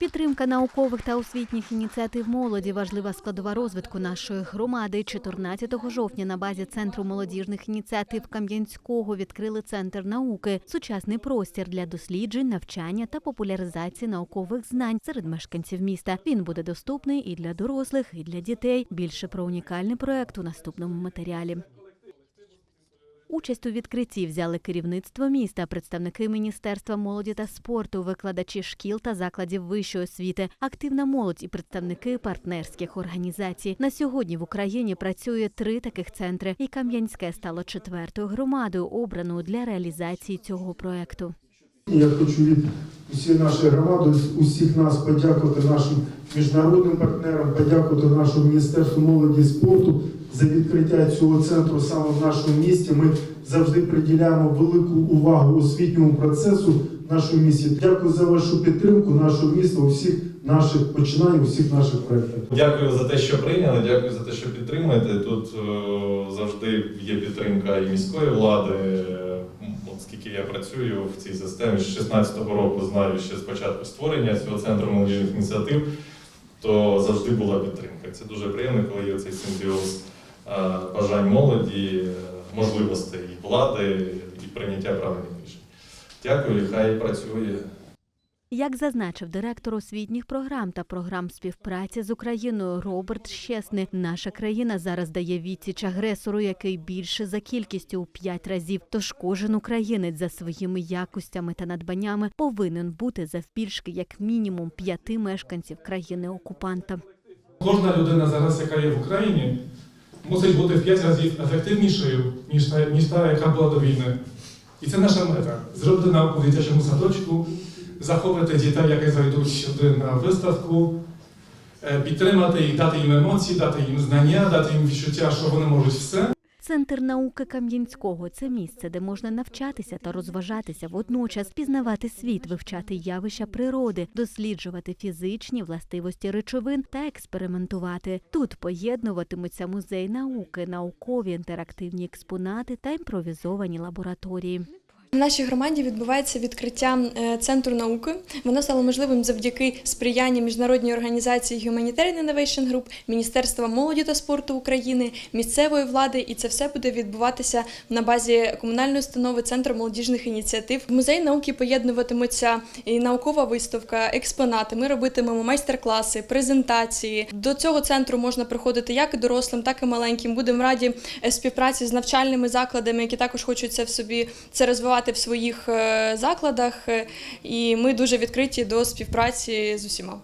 Підтримка наукових та освітніх ініціатив молоді важлива складова розвитку нашої громади. 14 жовтня на базі центру молодіжних ініціатив Кам'янського відкрили центр науки, сучасний простір для досліджень, навчання та популяризації наукових знань серед мешканців міста. Він буде доступний і для дорослих, і для дітей. Більше про унікальний проект у наступному матеріалі. Участь у відкритті взяли керівництво міста, представники міністерства молоді та спорту, викладачі шкіл та закладів вищої освіти, активна молодь і представники партнерських організацій. На сьогодні в Україні працює три таких центри, і Кам'янське стало четвертою громадою, обраною для реалізації цього проекту. Я хочу від усієї нашої громади, усіх нас подякувати нашим міжнародним партнерам, подякувати нашому міністерству молоді і спорту за відкриття цього центру саме в нашому місті. Ми завжди приділяємо велику увагу освітньому процесу в нашому місті. Дякую за вашу підтримку нашого міста, усіх наших починань, усіх наших проєктів. Дякую за те, що прийняли, дякую за те, що підтримуєте. Тут е, завжди є підтримка і міської влади. Е, От скільки я працюю в цій системі, з 16-го року знаю ще з початку створення цього центру молодіжних ініціатив, то завжди була підтримка. Це дуже приємно, коли є цей симбіоз бажань молоді, е, можливостей влади і прийняття правильних рішень. Дякую, хай працює. Як зазначив директор освітніх програм та програм співпраці з Україною Роберт Щесний, наша країна зараз дає відсіч агресору, який більше за кількістю у п'ять разів. Тож кожен українець за своїми якостями та надбаннями повинен бути завбільшки як мінімум п'яти мешканців країни окупанта. Кожна людина зараз, яка є в Україні, мусить бути в 5 разів ефективнішою, ніж та, ніж та, яка була до війни. І це наша мета зробити науку в дитячому садочку, захопити дітей, які зайдуть сюди на виставку, е, підтримати їх, дати їм емоції, дати їм знання, дати їм відчуття, що вони можуть все. Центр науки Кам'янського це місце, де можна навчатися та розважатися водночас, пізнавати світ, вивчати явища природи, досліджувати фізичні властивості речовин та експериментувати. Тут поєднуватимуться музей науки, наукові інтерактивні експонати та імпровізовані лабораторії. В нашій громаді відбувається відкриття е, центру науки. Воно стало можливим завдяки сприянню міжнародній організації Humanitarian Innovation Group, Міністерства молоді та спорту України, місцевої влади, і це все буде відбуватися на базі комунальної установи Центру молодіжних ініціатив. В музеї науки поєднуватимуться і наукова виставка, експонати. Ми робитимемо майстер-класи, презентації. До цього центру можна приходити як дорослим, так і маленьким. Будемо раді е, співпраці з навчальними закладами, які також хочуть це в собі це розвивати в своїх е, закладах. Е, І ми дуже відкриті до співпраці з усіма.